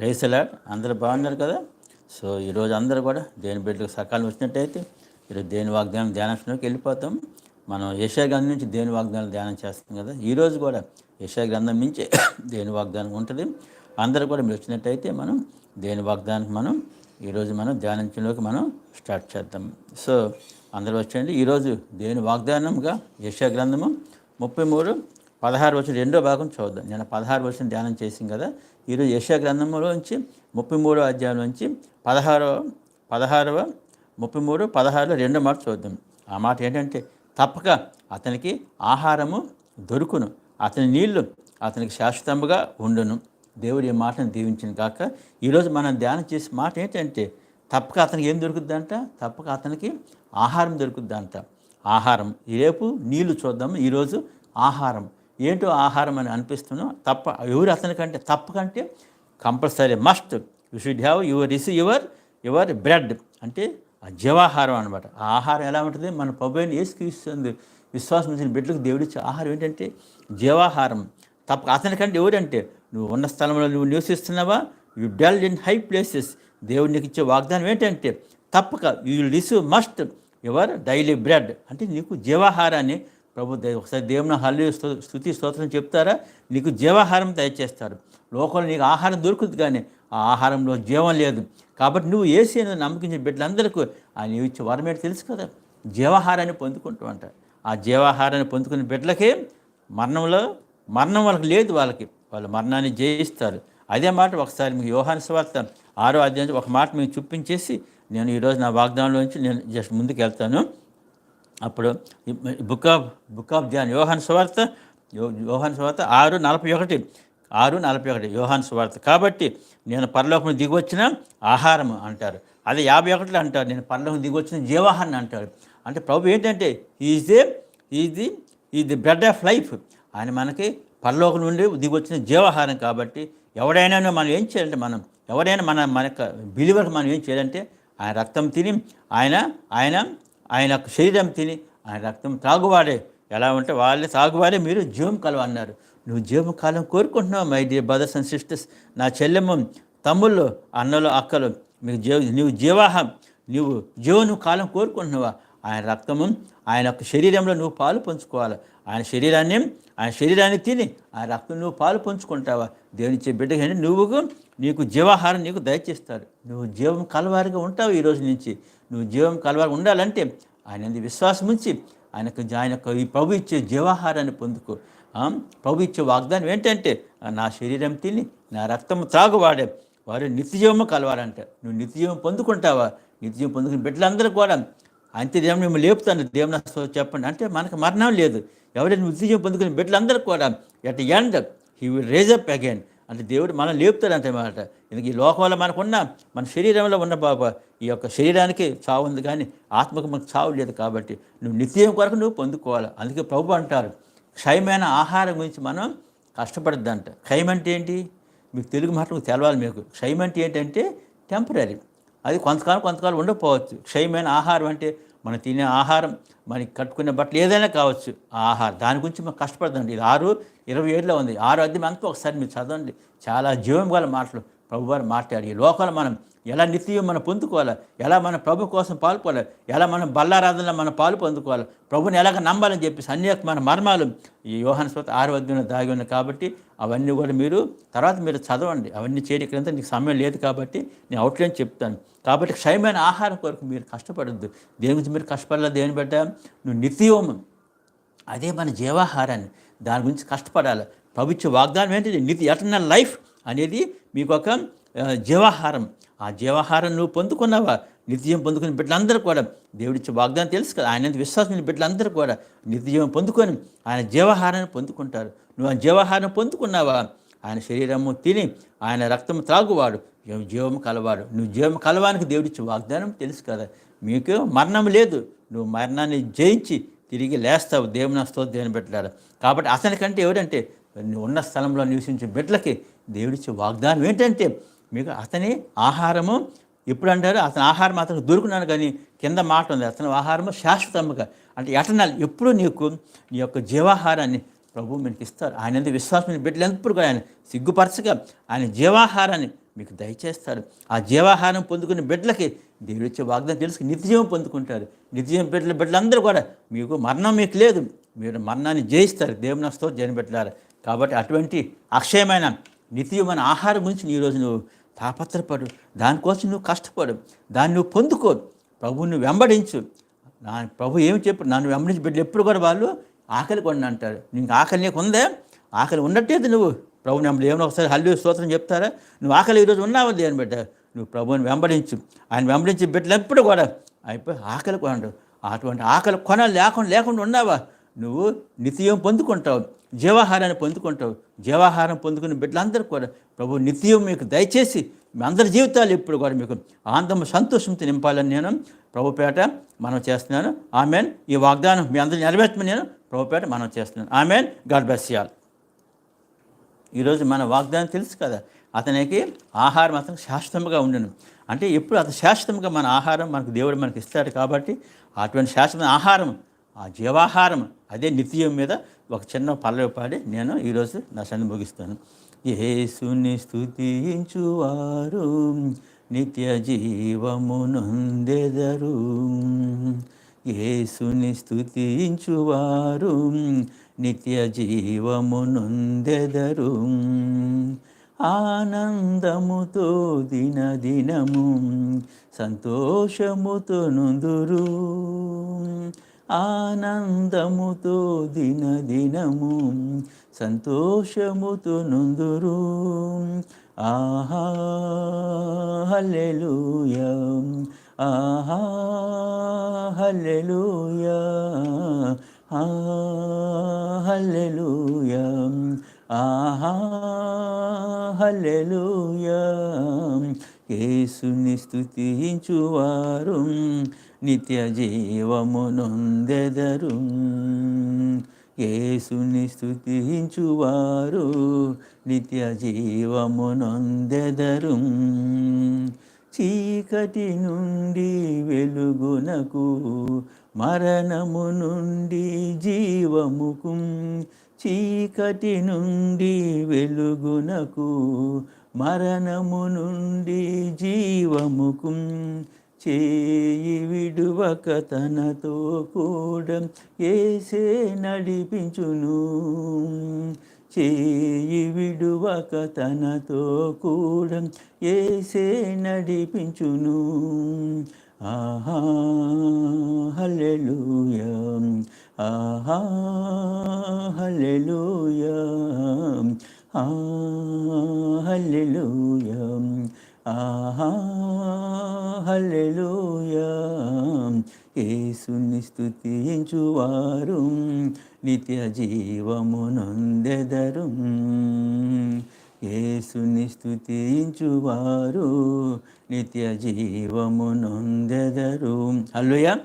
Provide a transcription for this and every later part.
ప్రేసలా అందరూ బాగున్నారు కదా? సో ఈరోజు అందరూ కూడా దేని బిడ్డకు సకాలం వచ్చినట్టయితే ఈరోజు దేని వాగ్దానం ధ్యానంలోకి వెళ్ళిపోతాం. మనం యశా గ్రంథం నుంచి దేని వాగ్దానం ధ్యానం చేస్తాం కదా? ఈరోజు కూడా యశా గ్రంథం నుంచి దేని వాగ్దానం ఉంటుంది. అందరూ కూడా మీరు వచ్చినట్టయితే మనం దేని వాగ్దానికి మనం ఈరోజు మనం ధ్యానించలోకి మనం స్టార్ట్ చేద్దాం. సో అందరూ వచ్చండి ఈరోజు దేని వాగ్దానంగా యశా గ్రంథము ముప్పై మూడు పదహారు వచ్చిన రెండో భాగం చూద్దాం. నేను పదహారు వచ్చిన ధ్యానం చేసింది కదా. ఈరోజు యశా గ్రంథంలోంచి ముప్పై మూడో అధ్యాయం నుంచి పదహారవ పదహారవ ముప్పై మూడు పదహారులో రెండో మాట చూద్దాం. ఆ మాట ఏంటంటే తప్పక అతనికి ఆహారము దొరుకును. అతని నీళ్ళు అతనికి శాశ్వతముగా ఉండును. దేవుడి ఈ మాటను దీవించిన కాక ఈరోజు మనం ధ్యానం చేసే మాట ఏంటంటే తప్పక అతనికి ఏం దొరుకుద్దంట తప్పక అతనికి ఆహారం దొరుకుద్దంట ఆహారం. రేపు నీళ్ళు చూద్దాము. ఈరోజు ఆహారం. ఏంటో ఆహారం అని అనిపిస్తున్నా తప్ప ఎవరు అతనికంటే తప్పకంటే compulsory must you should have your receive your your bread అంటే ఆ జీవాహారం అనమాట ఆ ఆహారం ఎలా ఉంటుంది? మన ప్రభుని ఏసుక్రీస్తుంది విశ్వాసం ఇచ్చిన బిడ్డలకు దేవుడిచ్చే ఆహారం ఏంటంటే జీవాహారం. తప్ప అతనికంటే ఎవరంటే నువ్వు ఉన్న స్థలంలో నువ్వు నివసిస్తున్నావా? You dwell in high places దేవుడు నీకు ఇచ్చే వాగ్దానం ఏంటంటే తప్పక you receive must your daily bread అంటే నీకు జీవాహారాన్ని ప్రభు ఒకసారి దేవుని హల్లి స్థుతి స్తోత్రం చెప్తారా? నీకు జీవాహారం దయచేస్తారు లోకంలో నీకు ఆహారం దొరుకుతుంది కానీ ఆ ఆహారంలో జీవం లేదు. కాబట్టి నువ్వు ఏసీ అనేది నమ్మకించిన బిడ్డలందరికీ ఆ నీవు ఇచ్చే వరం ఏంటి తెలుసు కదా? జీవాహారాన్ని పొందుకుంటామంట ఆ జీవాహారాన్ని పొందుకునే బిడ్డలకే మరణంలో మరణం వాళ్ళకి లేదు వాళ్ళకి. వాళ్ళు మరణాన్ని జయిస్తారు. అదే మాట ఒకసారి మీకు యోహాను స్వార్త ఆరో అధ్యాయం ఒక మాట మీకు చూపించేసి నేను ఈరోజు నా వాగ్దానంలోంచి నేను జస్ట్ ముందుకు వెళ్తాను. అప్పుడు book of book of John యోహాన్ సువార్త యో- యోహాన్ సువార్త ఆరు నలభై ఒకటి. ఆరు నలభై ఒకటి యోహాన్ సువార్త. కాబట్టి నేను పరలోకం దిగివచ్చిన ఆహారం అంటారు. అదే యాభై ఒకటిలో అంటారు. నేను పరలోకం దిగివచ్చిన జీవాహాన్ని అంటారు. అంటే ప్రభు ఏంటంటే ఈజ్ ది ఈజ్ ది ఈ ది బ్రెడ్ ఆఫ్ లైఫ్ ఆయన మనకి పరలోకం నుండి దిగివచ్చిన జీవాహారం కాబట్టి ఎవడైనా మనం ఏం చేయాలంటే మనం ఎవరైనా మన మన యొక్క బిలీవర్కి మనం ఏం చేయాలంటే ఆయన రక్తం తిని ఆయన ఆయన ఆయన యొక్క శరీరం తిని ఆయన రక్తం తాగువాడే. ఎలా ఉంటే వాళ్ళే తాగువారే మీరు జీవం కలవ అన్నారు. నువ్వు జీవం కాలం కోరుకుంటున్నావు my dear brothers and sisters. నా చెల్లెమ్మ తమ్ముళ్ళు అన్నలు అక్కలు మీకు జీవ నువ్వు జీవాహం నువ్వు జీవను కాలం కోరుకుంటున్నావా? ఆయన రక్తము ఆయన యొక్క శరీరంలో నువ్వు పాలు పంచుకోవాలి? ఆయన శరీరాన్ని ఆయన శరీరాన్ని తిని ఆయన రక్తం నువ్వు పాలు పంచుకుంటావా? దేవునిచ్చే బిడ్డగా నువ్వు నీకు జీవాహారం నీకు దయచేస్తారు. నువ్వు జీవం కలవారిగా ఉంటావు ఈ రోజు నుంచి. నువ్వు జీవం కలవాలి ఉండాలంటే ఆయన విశ్వాసం ఉంచి ఆయనకు ఆయన యొక్క ఈ ప్రభు ఇచ్చే జీవాహారాన్ని పొందుకో. ప్రభు ఇచ్చే వాగ్దానం ఏంటంటే నా శరీరం తిని నా రక్తం త్రాగువాడే. వారు నిత్యజీవము కలవాలంట నువ్వు నిత్యజీవం పొందుకుంటావా? నిత్యజీవం పొందుకుని బిడ్డలందరూ కూడా అంతే దేవుని మేము లేపుతాను. దేవుని చెప్పండి. అంటే మనకు మరణం లేదు. ఎవరైనా నిత్యజీవం పొందుకుని బిడ్డలందరూ కూడా at end he will raise up again. అంటే దేవుడు మనం లేపుతాడు మాట. ఎందుకు? ఈ లోకంలో మనకున్న మన శరీరంలో ఉన్న పాప ఈ యొక్క శరీరానికి చావు ఉంది కానీ ఆత్మకు మనకు చావు లేదు కాబట్టి నువ్వు నిత్యం కొరకు నువ్వు పొందుకోవాలి. అందుకే ప్రభు అంటారు క్షయమైన ఆహారం గురించి మనం కష్టపడద్దంట. క్షయం అంటే ఏంటి? మీకు తెలుగు మాట తెలవాలి మీకు. క్షయం అంటే ఏంటంటే టెంపరీ అది కొంతకాలం కొంతకాలం ఉండకపోవచ్చు. క్షయమైన ఆహారం అంటే మనం తినే ఆహారం మనకి కట్టుకునే బట్టలు ఏదైనా కావచ్చు ఆ ఆహారం. దాని గురించి మనం కష్టపడదండి. ఇది ఆరు ఇరవై ఏడులో ఉంది. ఆరు అద్దెం అంతా ఒకసారి మీరు చదవండి. చాలా జీవం గల మాటలు. ప్రభువారు మాట్లాడి ఈ లోకంలో మనం ఎలా నిత్యం మనం పొందుకోవాలి? ఎలా మన ప్రభు కోసం పాల్పోవాలి ఎలా మనం బల్లారాధనలో మనం పాలు పొందుకోవాలి? ప్రభుని ఎలాగ నమ్మాలని చెప్పేసి అనేక మన మర్మాలు ఈ యోహాన స్వత ఆరోగ్యంలో దాగి ఉన్నాయి కాబట్టి అవన్నీ కూడా మీరు తర్వాత మీరు చదవండి. అవన్నీ చేయడానికి నీకు సమయం లేదు కాబట్టి నేను అవుట్లైన్ చెప్తాను. కాబట్టి క్షయమైన ఆహారం కొరకు మీరు కష్టపడద్దు. దేని గురించి మీరు కష్టపడలేదు దేని బట్ట నువ్వు నిత్యం అదే మన జీవాహారాన్ని. దాని గురించి కష్టపడాలి? ప్రభుత్వ వాగ్దానం ఏంటిది? నిత్య ఎటర్నల్ లైఫ్ అనేది మీకు ఒక జీవాహారం. ఆ జీవాహారం నువ్వు పొందుకున్నావా? నిత్యం పొందుకుని బిడ్డలందరూ కూడా. దేవుడిచ్చే వాగ్దానం తెలుసు కదా. ఆయన విశ్వాసం బిడ్డలందరూ కూడా నిత్యం పొందుకొని ఆయన జీవాహారాన్ని పొందుకుంటారు. నువ్వు ఆ జీవాహారం పొందుకున్నావా? ఆయన శరీరము తిని ఆయన రక్తము త్రాగువాడు. జీవం జీవము కలవాడు? నువ్వు జీవము కలవానికి దేవుడిచ్చే వాగ్దానం తెలుసు కదా. మీకు మరణం లేదు. నువ్వు మరణాన్ని జయించి తిరిగి లేస్తావు. దేవుని స్తోత్రం దేవుని పెట్టాడు కాబట్టి అతనికంటే ఎవరంటే ఉన్న స్థలంలో నివసించే బిడ్డలకి దేవుడిచ్చే వాగ్దానం ఏంటంటే మీకు అతని ఆహారము ఇప్పుడు అంటారు? అతని ఆహారం అతనికి దొరుకున్నాను కానీ కింద మాట ఉంది. అతని ఆహారము శాశ్వతముగా అంటే ఎటనాలు ఎప్పుడు నీకు నీ యొక్క జీవాహారాన్ని ప్రభు మీకు ఇస్తారు. ఆయన ఎందుకు విశ్వాసం బిడ్డలు ఎప్పుడు కూడా ఆయన సిగ్గుపరచగా ఆయన జీవాహారాన్ని మీకు దయచేస్తారు. ఆ జీవాహారం పొందుకునే బిడ్డలకి దేవుడిచ్చే వాగ్దానం తెలుసుకు నిత్యజీవం పొందుకుంటారు. నిత్యజీవం బిడ్డల బిడ్డలందరూ కూడా మీకు మరణం మీకు లేదు. మీరు మరణాన్ని జయిస్తారు దేవుని నష్టం జైన పెట్టారు కాబట్టి అటువంటి అక్షయమైన నిత్యమైన ఆహారం గురించి నీ రోజు నువ్వు తాపత్రపడు దానికోసం నువ్వు కష్టపడు. దాన్ని నువ్వు పొందుకో. ప్రభువుని వెంబడించు. నా ప్రభు ఏమి చెప్పు నన్ను వెంబడించి బిడ్డలు ఎప్పుడు కూడా వాళ్ళు ఆకలి కొన్ని అంటారు. నీకు ఆకలి నీకు ఉందే? ఆకలి ఉన్నట్టేది నువ్వు ప్రభు నెంబర్ ఏమైనా ఒకసారి హల్లు స్తోత్రం చెప్తారా? నువ్వు ఆకలి ఈరోజు ఉన్నావు దేని బిడ్డ? నువ్వు ప్రభువుని వెంబడించు. ఆయన వెంబడించి బిడ్డలు ఎప్పుడు కూడా అయిపోయి ఆకలి కొనడు అటువంటి ఆకలి కొన లేకుండా లేకుండా ఉన్నావా? నువ్వు నిత్యం పొందుకుంటావు జీవాహారాన్ని పొందుకుంటావు జీవాహారం పొందుకున్న బిడ్డలందరూ కూడా ప్రభు నిత్యం మీకు దయచేసి మీ అందరి జీవితాలు ఎప్పుడు కూడా మీకు ఆనందం సంతోషంతో నింపాలని నేను ప్రభుపేట మనం చేస్తున్నాను. ఆమెన్. ఈ వాగ్దానం మీ అందరిని నెరవేర్చమని నేను ప్రభుపేట మనం చేస్తున్నాను. ఆమెన్. గాడ్ బెస్ ఈరోజు మన వాగ్దానం తెలుసు కదా అతనికి ఆహారం అతనికి శాశ్వతంగా ఉండను. అంటే ఎప్పుడు అతను శాశ్వతంగా మన ఆహారం మనకు దేవుడు మనకి ఇస్తాడు కాబట్టి అటువంటి శాశ్వతమైన ఆహారం ఆ జీవాహారం అదే నిత్యం మీద ఒక చిన్న పల్లవి పాడి నేను ఈరోజు నా సన్ని ముగిస్తాను యేసుని స్థుతించువారు నిత్య జీవమునందెదరు. యేసుని స్థుతించువారు నిత్య జీవమునందెదరు. ఆనందముతో దినదినము సంతోషముతో నుందురు. ఆనందముతో దినదినము సంతోషముతో నుందురు. ఆహా హల్లెలూయా. ఆహా హల్లెలూయా. ఆ హల్లెలూయా. ఆహా హల్లెలూయా. యేసుని స్తుతించువారు. నిత్య జీవమునొందెదరు యేసుని స్థుతించువారు నిత్య జీవమునొందెదరు చీకటి నుండి వెలుగునకు మరణము నుండి జీవముకు చీకటి నుండి వెలుగునకు మరణము నుండి జీవముకు చేయి విడువక తనతో కూడా ఏసే నడిపించును. చేయి విడువక తనతో కూడా ఏసే నడిపించును. ఆహా హల్లెలూయా. ఆహా హల్లెలూయా. ఆ హల్లెలూయా. ఆహా హల్లెలూయా. యేసుని స్థుతించువారు నిత్య జీవమునందెదరు యేసుని స్థుతించువారు నిత్య జీవమునందెదరు హల్లుయా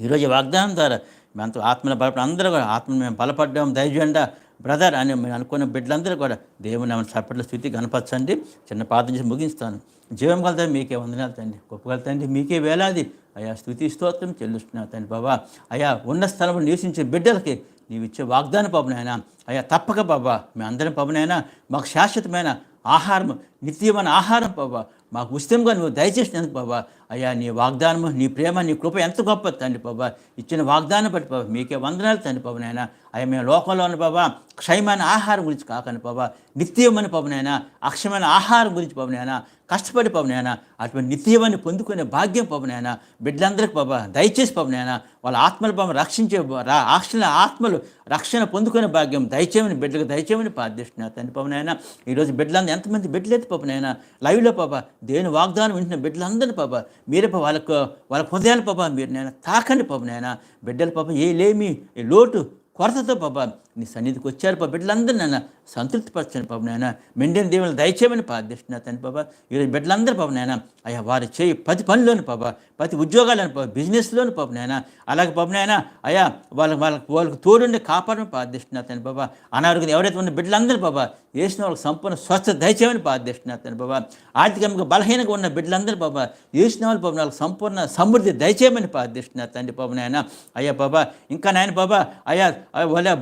ఈరోజు వాగ్దానం ద్వారా మేమంతా ఆత్మల బలపడ అందరూ కూడా ఆత్మ మేము బలపడ్డాం. దైవజెండ బ్రదర్ అని మేము అనుకున్న బిడ్డలందరూ కూడా దేవుని ఆమె సపట్ల స్థితి కనపరచండి చిన్న ప్రార్థన చేసి ముగిస్తాను జీవం కలుతా మీకే వందనాలు తండ్రి. గొప్ప కలుతండి మీకే వేలాది. అయా స్థుతి స్తోత్రం చెల్లిస్తున్నా తండ్రి బాబా. అయా ఉన్న స్థలంలో నివసించే బిడ్డలకి నీవు ఇచ్చే వాగ్దాన పబనైనా అయ్యా తప్పక బాబా. మీ అందరం పబునైనా మాకు శాశ్వతమైన ఆహారం నిత్యమైన ఆహారం బాబా. మాకు ఉచితంగా నువ్వు దయచేసినందుకు బాబా. అయ్యా నీ వాగ్దానము నీ ప్రేమ నీ కృప ఎంత గొప్ప తండ్రి బాబా. ఇచ్చిన వాగ్దానం బట్టి బాబా మీకే వందనాలు తండ్రి బాబు నాయన. అయ్యా మేము లోకంలో ఉన్న బాబా క్షయమైన ఆహారం గురించి కాకండి బాబా. నిత్యమైన పవనైనా అక్షయమైన ఆహారం గురించి పవనైనా కష్టపడి పవనైనా అటువంటి నిత్యమని పొందుకునే భాగ్యం పవనైనా బిడ్డలందరికీ బాబా దయచేసి పవనైనా వాళ్ళ ఆత్మల బాబా రక్షించే రా ఆక్షణ ఆత్మలు రక్షణ పొందుకునే భాగ్యం దయచేయమని బిడ్డలకు దయచేయమని ప్రార్థిస్తున్నారు తండ్రి పవనైనా ఈరోజు బిడ్డలందరూ ఎంతమంది పాప పవనైనా లైవ్లో పాప దేని వాగ్దానం వింటున్న బిడ్డలందరినీ పాప మీరే పాప వాళ్ళకు వాళ్ళ హృదయాలు పాప మీరు నేను తాకండి పాప నాయన. బిడ్డల పాప ఏ లేమి ఏ లోటు కొరతతో పాప నీ సన్నిధికి వచ్చారు పాప బిడ్డలందరూ నాన్న సంతృప్తిపరచండి పాప నాయన. మెండిన దేవుని దయచేయమని ప్రార్థిస్తున్నా తండ్రి బాబా. ఈరోజు బిడ్డలందరూ పాప నాయన. అయ్యా వారు చేయి ప్రతి పనిలోని పాప ప్రతి ఉద్యోగాలను పాప బిజినెస్లోని పాప నాయన. అలాగే పాప నాయన అయ్యా వాళ్ళకి వాళ్ళకి వాళ్ళకి తోడుండి కాపాడమని ప్రార్థిస్తున్నా తండ్రి బాబా. అనారోగ్యం ఎవరైతే ఉన్న బిడ్డలందరూ బాబా వేసిన వాళ్ళకి సంపూర్ణ స్వస్థ దయచేయమని ప్రార్థిస్తున్నా తండ్రి బాబా. ఆర్థికంగా బలహీనంగా ఉన్న బిడ్డలందరూ బాబా వేసిన వాళ్ళు పాప వాళ్ళకి సంపూర్ణ సమృద్ధి దయచేయమని ప్రార్థిస్తున్నా తండ్రి బాబు నాయన. అయ్యా బాబా ఇంకా నాయన బాబా అయ్యా వాళ్ళ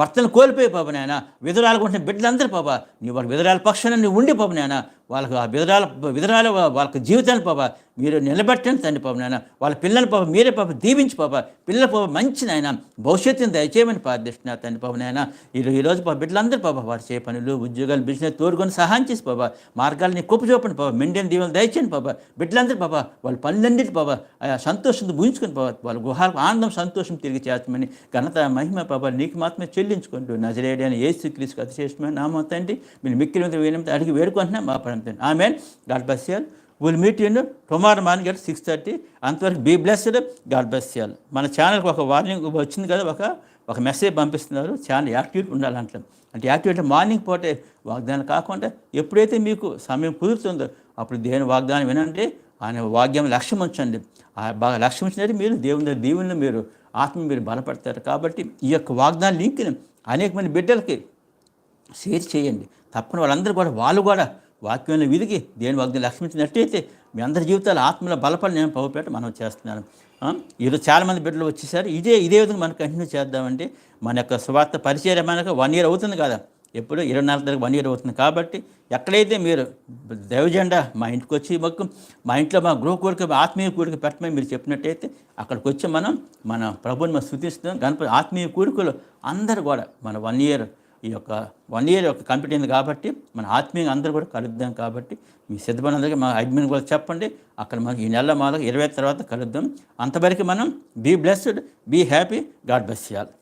భర్తను కోల్పోయి పాప నాయన. విధురాలు పుట్టిన బిడ్డలందరూ పాపా నీ వాళ్ళ విధురాల పక్షాన నువ్వు ఉండి పాప నాయన వాళ్ళకు ఆ విధరాల విధరాలు వాళ్ళకి జీవితాన్ని పాప మీరు నిలబెట్టండి తండ్రి పాప నాయన. వాళ్ళ పిల్లల పాప మీరే పాప దీవించి పాప. పిల్లల పాప మంచి నాయన. భవిష్యత్తుని దయచేయమని ప్రార్థిస్తున్నా తండ్రి పాప నాయన. ఈరోజు ఈరోజు పాప బిడ్డలందరూ పాప వారు చే పనులు ఉద్యోగాలు బిజినెస్ తోడుకొని సహాయం చేసి పాప మార్గాలని కుప్ప చూపండి పాప. మెండియన్ దీవెలు దయచేయండి పాప. బిడ్డలందరూ పాప వాళ్ళ పనులన్నిటి పాప ఆ సంతోషంతో ఊహించుకొని పాప వాళ్ళ గుహాలకు ఆనందం సంతోషం తిరిగి చేస్తామని ఘనత మహిమ పాప నీకు మాత్రమే చెల్లించుకుంటూ నజరేడి అని ఏ శ్రీక్రీస్తు అతి నామం తండ్రి. మీరు మిక్కిలి మీద వేయడం అడిగి వేడుకుంటున్నాం. మా పరంతండి ఆమె God bless you all will meet in tomorrow morning at six thirty అంతవరకు be blessed God bless you all మన ఛానల్కి ఒక వార్నింగ్ వచ్చింది కదా ఒక ఒక మెసేజ్ పంపిస్తున్నారు. ఛానల్ యాక్టివ్ ఉండాలంటే. అంటే యాక్టివ్ అంటే మార్నింగ్ పూటే వాగ్దానం కాకుండా ఎప్పుడైతే మీకు సమయం కుదురుతుందో అప్పుడు దేవుని వాగ్దానం వినండి. ఆయన వాగ్యం లక్ష్యం ఉంచండి. ఆ బాగా లక్ష్యం ఉంచినట్టు మీరు దేవుని దగ్గర మీరు ఆత్మ మీరు బలపడతారు కాబట్టి ఈ యొక్క వాగ్దాన లింక్ని అనేక మంది బిడ్డలకి షేర్ చేయండి. తప్పని వాళ్ళందరూ కూడా వాళ్ళు కూడా వాక్యంలో విరిగి దేని వాగ్దానం లక్ష్మించినట్టయితే మీ అందరి జీవితాలు ఆత్మల బలపడి నేను పవపేట మనం చేస్తున్నాను. ఈరోజు చాలామంది బిడ్డలు వచ్చేసారు. ఇదే ఇదే విధంగా మనం కంటిన్యూ చేద్దామంటే మన యొక్క స్వార్థ పరిచయం మనకు వన్ ఇయర్ అవుతుంది కదా. ఎప్పుడు ఇరవై నాలుగు తారీఖు వన్ ఇయర్ అవుతుంది కాబట్టి ఎక్కడైతే మీరు దైవజెండా మా ఇంటికి వచ్చి మాకు మా ఇంట్లో మా గృహ కోరిక ఆత్మీయ కోరిక పెట్టమని మీరు చెప్పినట్టయితే అక్కడికి వచ్చి మనం మన ప్రభుని మనం స్థుతిస్తున్నాం. గణపతి ఆత్మీయ కోరికలు అందరూ కూడా మన వన్ ఇయర్ ఈ యొక్క వన్ ఇయర్ యొక్క కంప్లీట్ అయింది కాబట్టి మన ఆత్మీయంగా అందరూ కూడా కలుద్దాం కాబట్టి మీ సిద్ధపడినందుకు మా అడ్మిన్ కూడా చెప్పండి. అక్కడ మనం ఈ నెల మాదకు ఇరవై తర్వాత కలుద్దాం. అంతవరకు మనం be blessed be happy God bless చేయాలి